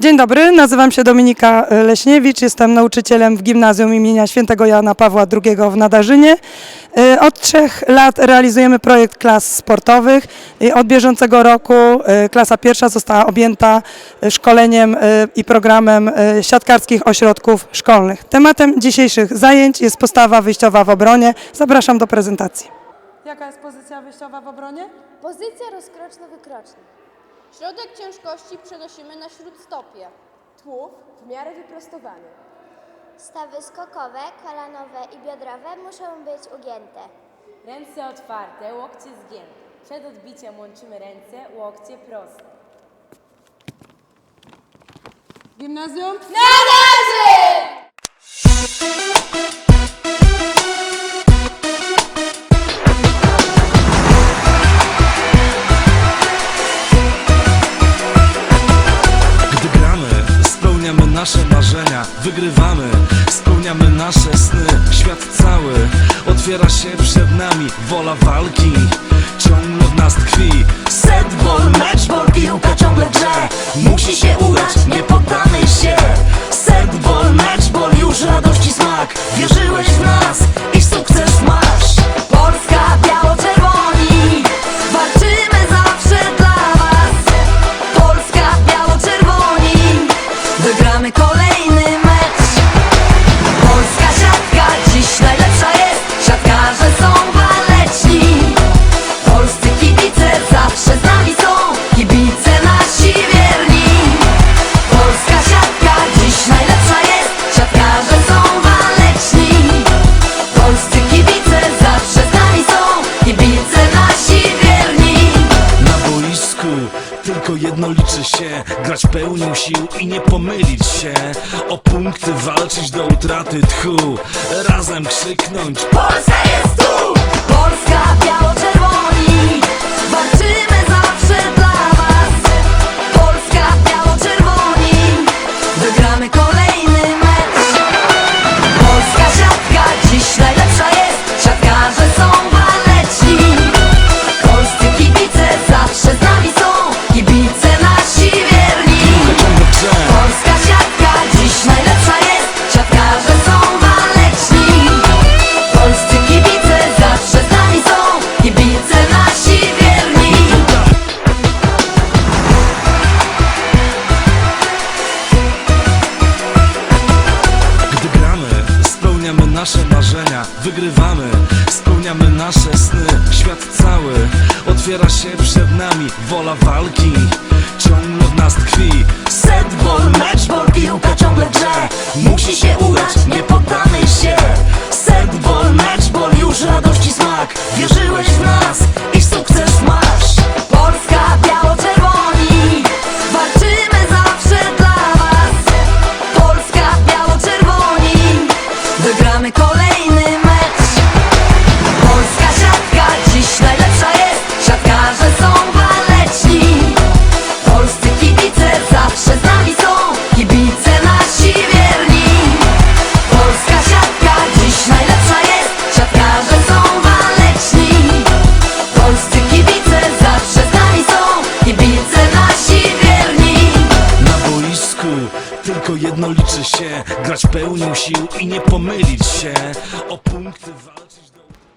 Dzień dobry, nazywam się Dominika Leśniewicz, jestem nauczycielem w gimnazjum imienia świętego Jana Pawła II w Nadarzynie. E, Od trzech lat realizujemy projekt klas sportowych od bieżącego roku e, klasa pierwsza została objęta e, szkoleniem i programem siatkarskich ośrodków szkolnych. Tematem dzisiejszych zajęć jest postawa wyjściowa w obronie. Zapraszam do prezentacji. Jaka jest pozycja wyjściowa w obronie? Pozycja rozkroczno-wykroczna. Środek ciężkości przenosimy na śródstopie. Tułów w miarę wyprostowany. Stawy skokowe, kolanowe i biodrowe muszą być ugięte. Ręce otwarte, łokcie zgięte. Przed odbiciem łączymy ręce, łokcie proste. Gimnazjum? Gdy Wygrywamy, spełniamy nasze sny. Świat cały otwiera się przed nami. Wola walki ciągle w nas tkwi. Setball, matchball, tylko jedno liczy się Grać pełnią sił i nie pomylić się. O punkty walczyć do utraty tchu Razem krzyknąć. Polska jest tu! Polska biało-czerwoni Wygrywamy, spełniamy nasze sny. Świat cały otwiera się przed nami. Wola walki ciągle w nas tkwi. Setball, matchball, piłka ciągle grze. Musi się udać, tylko jedno liczy się Grać pełnią sił i nie pomylić się. O punkty walczyć